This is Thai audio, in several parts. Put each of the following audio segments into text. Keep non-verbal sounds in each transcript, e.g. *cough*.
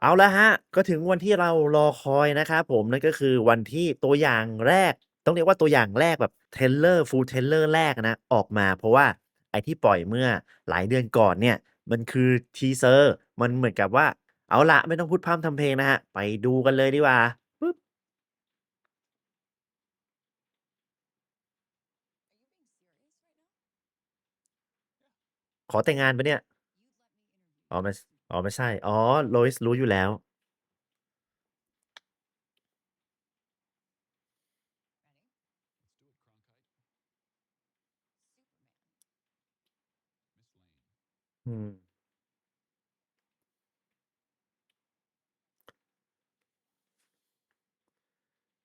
เอาละครับก็ถึงวันที่เรารอคอยนะครับผม นั่นก็คือวันที่ตัวอย่างแรก ต้องเรียกว่าตัวอย่างแรกแบบ Trailer Full Trailer แรกนะ ออกมา เพราะว่าไอที่ปล่อยเมื่อหลายเดือนก่อนเนี่ย มันคือ Teaser มันเหมือนกับว่า เอาละไม่ต้องพูดพร่ำทำเพลงนะครับไปดูกันเลยดีกว่าปึ๊บ ขอแต่งงานปล่าเนี่ย?อ๋อไม่ อ๋อ ไม่ใช่ อ๋อ Lois รู้อยู่แล้ว อืม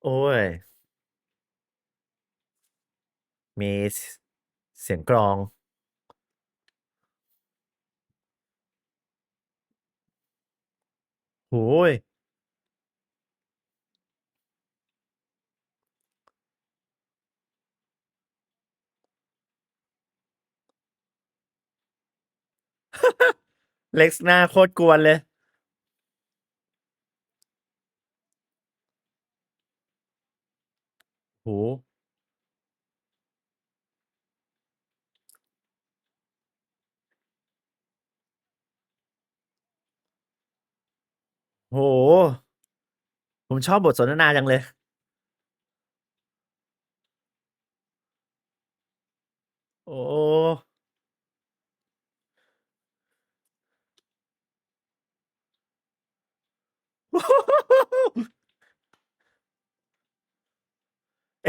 โอ๊ยมีเสียงกลอง โอ้โฮ Rex หน้าโคตรกวนเลยโอ้ โฮโอ้โฮผมชอบบทสนทนาจังเลย โอ้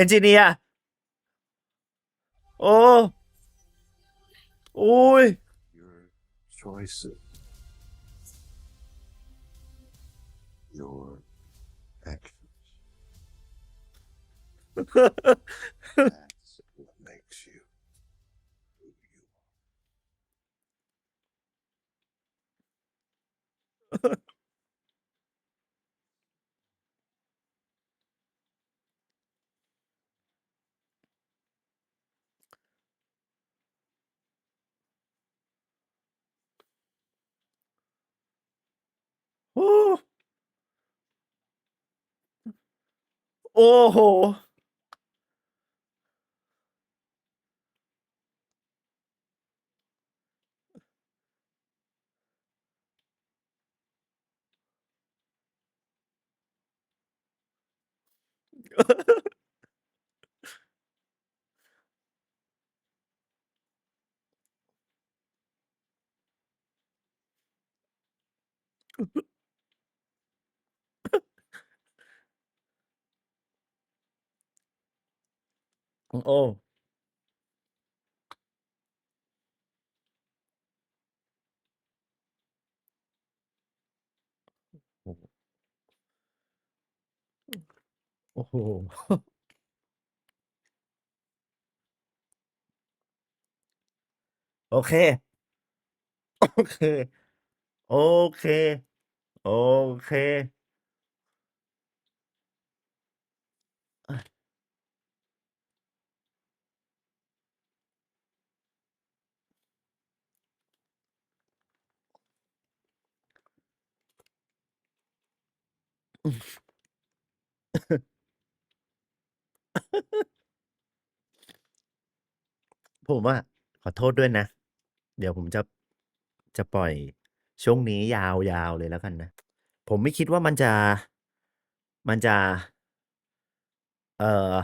Engineer โอ้ อุ๊ย Your choices your actions. That's what makes you who you are. *laughs* โอ้ โอ้ โอ้โอ้โอ้โฮโอเค โอเค โอเค โอเค อืม ผมอะ ขอโทษด้วยนะ เดี๋ยวผมจะ จะปล่อยช่วงนี้ยาว ๆ เลยแล้วกันนะ ผมไม่คิดว่ามันจะ มันจะ เอ่อ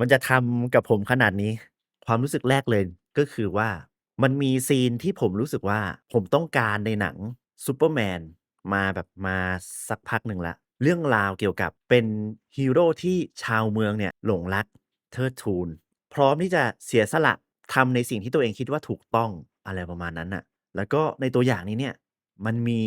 มันจะทำกับผมขนาดนี้ ความรู้สึกแรกเลย ก็คือว่า มันมีซีนที่ผมรู้สึกว่า ผมต้องการในหนังซูเปอร์แมน มาแบบมาสักพักหนึ่งแล้วเรื่องราวเกี่ยวกับเป็นฮีโร่ที่ชาวเมืองเนี่ยหลงรักเทิดทูน พร้อมที่จะเสียสละทำในสิ่งที่ตัวเองคิดว่าถูกต้องอะไรประมาณนั้นน่ะ แล้วก็ในตัวอย่างนี้เนี่ยมันมี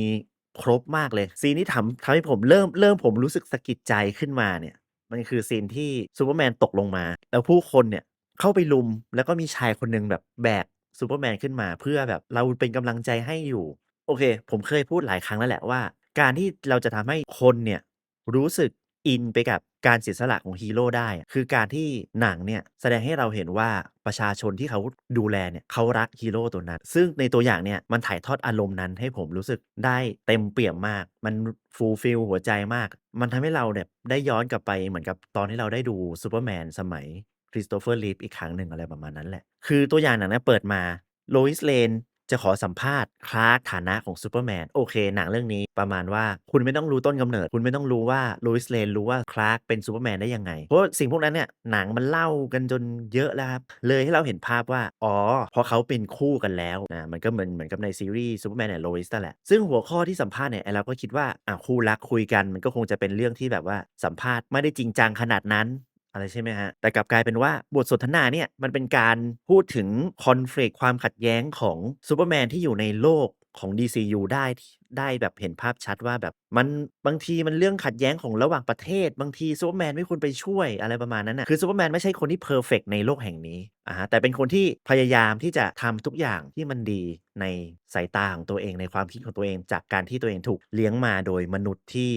ครบมากเลย ซีนที่ทำทำให้ผมเริ่มเริ่มผมรู้สึกสะกิดใจขึ้นมาเนี่ย มันคือซีนที่ซูเปอร์แมนตกลงมา แล้วผู้คนเนี่ยเข้าไปรุมแล้วก็มีชายคนหนึ่งแบบแบกซูเปอร์แมนขึ้นมา เพื่อแบบเราเป็นกำลังใจให้อยู่ โอเค ผมเคยพูดหลายครั้งแล้วแหละว่า การที่เราจะทำให้คนเนี่ยรู้สึกอินไปกับการเสียสละของฮีโร่ได้อะคือการที่หนังเนี่ยแสดงให้เราเห็นว่าประชาชนที่เขาดูแลเนี่ยเขารักฮีโร่ตัวนั้น ซึ่งในตัวอย่างเนี่ยมันถ่ายทอดอารมณ์นั้นให้ผมรู้สึกได้เต็มเปี่ยมมาก มันฟูลฟิลหัวใจมาก มันทำให้เราเนี่ยได้ย้อนกลับไปเหมือนกับตอนที่เราได้ดูซูเปอร์แมนสมัยคริสโตเฟอร์ลีฟอีกครั้งหนึ่งอะไรประมาณนั้นแหละ คือตัวอย่างหนังเนี่ยเปิดมาโลอิสเลน จะขอสัมภาษณ์คลาร์กฐานะของซูเปอร์แมนโอเค หนังเรื่องนี้ประมาณว่าคุณไม่ต้องรู้ต้นกำเนิด คุณไม่ต้องรู้ว่าโลอิสเลนรู้ว่าคลาร์กเป็นซูเปอร์แมนได้ยังไง เพราะสิ่งพวกนั้นเนี่ยหนังมันเล่ากันจนเยอะแล้วครับ เลยให้เราเห็นภาพว่า อ๋อเพราะเขาเป็นคู่กันแล้วนะมันก็เหมือนเหมือนกับในซีรีส์ซูเปอร์แมนและโลอิสนั่นแหละซึ่งหัวข้อที่สัมภาษณ์เนี่ยเราก็คิดว่าอะคู่รักคุยกันมันก็คงจะเป็นเรื่องที่แบบว่าสัมภาษณ์ไม่ได้จริงจังขนาดนั้น อะไรใช่ไหมฮะ แต่กลับกลายเป็นว่าบทสนทนาเนี่ยมันเป็นการพูดถึงคอน FLICT ความขัดแย้งของซูเปอร์แมนที่อยู่ในโลกของ DCU ได้ได้แบบเห็นภาพชัดว่าแบบมันบางทีมันเรื่องขัดแย้งของระหว่างประเทศ บางทีซูเปอร์แมนไม่ควรไปช่วยอะไรประมาณนั้นนะคือซูเปอร์แมนไม่ใช่คนที่เพอร์เฟกในโลกแห่งนี้อ่าฮะแต่เป็นคนที่พยายามที่จะทำทุกอย่างที่มันดีในสายตาของตัวเองในความคิดของตัวเอง จากการที่ตัวเองถูกเลี้ยงมาโดยมนุษย์ที่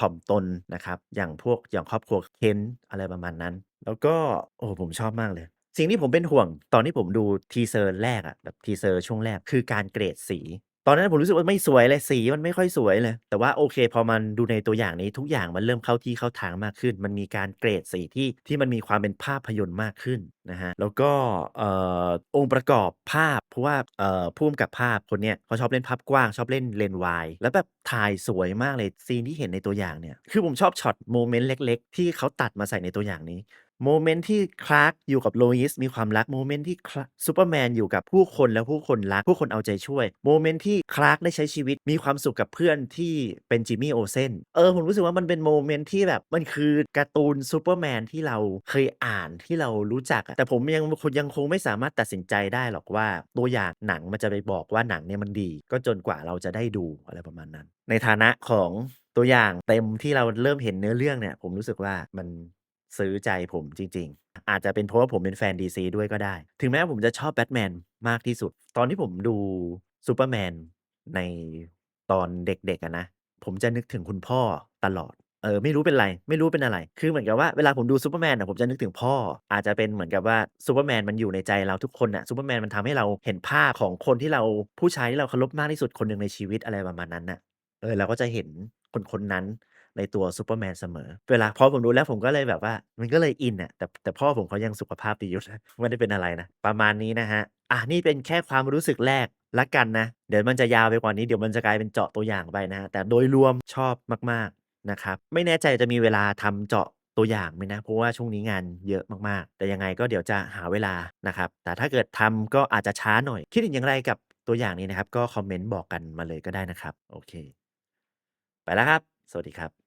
ถ่อมตนนะครับ อย่างพวก อย่างครอบครัวเคนอะไรประมาณนั้น แล้วก็ โอ้ผมชอบมากเลย สิ่งที่ผมเป็นห่วงตอนที่ผมดูทีเซอร์แรกอะ แบบทีเซอร์ช่วงแรก คือการเกรดสี ตอนนั้นผมรู้สึกว่าไม่สวยเลย สีมันไม่ค่อยสวยเลย แต่ว่าโอเค พอมันดูในตัวอย่างนี้ ทุกอย่างมันเริ่มเข้าที่เข้าทางมากขึ้น มันมีการเกรดสีที่ ที่มันมีความเป็นภาพยนตร์มากขึ้นนะฮะแล้วก็ เอ่อ องค์ประกอบภาพ เพราะว่า เอ่อ ผู้กำกับภาพคนเนี้ย เขาชอบเล่นภาพกว้าง ชอบเล่นเลนส์วาย แล้วแบบถ่ายสวยมากเลย ซีนที่เห็นในตัวอย่างเนี่ย คือผมชอบช็อตโมเมนต์เล็ก ๆ ที่เขาตัดมาใส่ในตัวอย่างนี้ โมเมนต์ที่คลาร์กอยู่กับโลอิสมีความรักโมเมนต์ที่คลาซูเปอร์แมนอยู่กับผู้คนแล้วผู้คนรักผู้คนเอาใจช่วยโมเมนต์ที่คลาร์กได้ใช้ชีวิตมีความสุขกับเพื่อนที่เป็นจิมมี่โอเซนเออผมรู้สึกว่ามันเป็นโมเมนต์ที่แบบมันคือการ์ตูนซูเปอร์แมนที่เราเคยอ่านที่เรารู้จักแต่ผมยังคยังคงไม่สามารถตัดสินใจได้หรอกว่า ตัวอย่างหนังมันจะไปบอกว่าหนังเนี่ยมันดี ก็จนกว่าเราจะได้ดูอะไรประมาณนั้น ในฐานะของตัวอย่างเต็มที่เราเริ่มเห็นเนื้อเรื่องเนี่ย ผมรู้สึกว่ามัน ซื้อใจผมจริง ๆ อาจจะเป็นเพราะว่าผมเป็นแฟน DC ด้วยก็ได้ ถึงแม้ว่าผมจะชอบแบทแมนมากที่สุด ตอนที่ผมดูซูเปอร์แมนในตอนเด็กๆนะ ผมจะนึกถึงคุณพ่อตลอด เออ ไม่รู้เป็นไร ไม่รู้เป็นอะไร คือเหมือนกับว่าเวลาผมดูซูเปอร์แมนน่ะผมจะนึกถึงพ่อ อาจจะเป็นเหมือนกับว่าซูเปอร์แมนมันอยู่ในใจเราทุกคนน่ะซูเปอร์แมนมันทำให้เราเห็นภาพของคนที่เราผู้ชายที่เราเคารพมากที่สุดคนหนึ่งในชีวิตอะไรประมาณนั้นน่ะ เออเราก็จะเห็นคนคนนั้น ในตัวซูเปอร์แมนเสมอ เวลาพอผมดูแล้วผมก็เลยแบบว่า มันก็เลยอินอะแต่แต่พ่อผมเขายังสุขภาพดีอยู่นะไม่ได้เป็นอะไรนะ ประมาณนี้นะฮะ อะนี่เป็นแค่ความรู้สึกแรกละกันนะ เดี๋ยวมันจะยาวไปกว่านี้เดี๋ยวมันจะกลายเป็นเจาะตัวอย่างไปนะฮะแต่โดยรวมชอบมากๆนะครับไม่แน่ใจจะมีเวลาทำเจาะตัวอย่างไหมนะ เพราะว่าช่วงนี้งานเยอะมากๆ แต่ยังไงก็เดี๋ยวจะหาเวลานะครับ แต่ถ้าเกิดทำก็อาจจะช้าหน่อย คิดเห็นอย่างไรกับตัวอย่างนี้นะครับ ก็คอมเมนต์บอกกันมาเลยก็ได้นะครับ โอเค ไปแล้วครับ สวัสดีครับ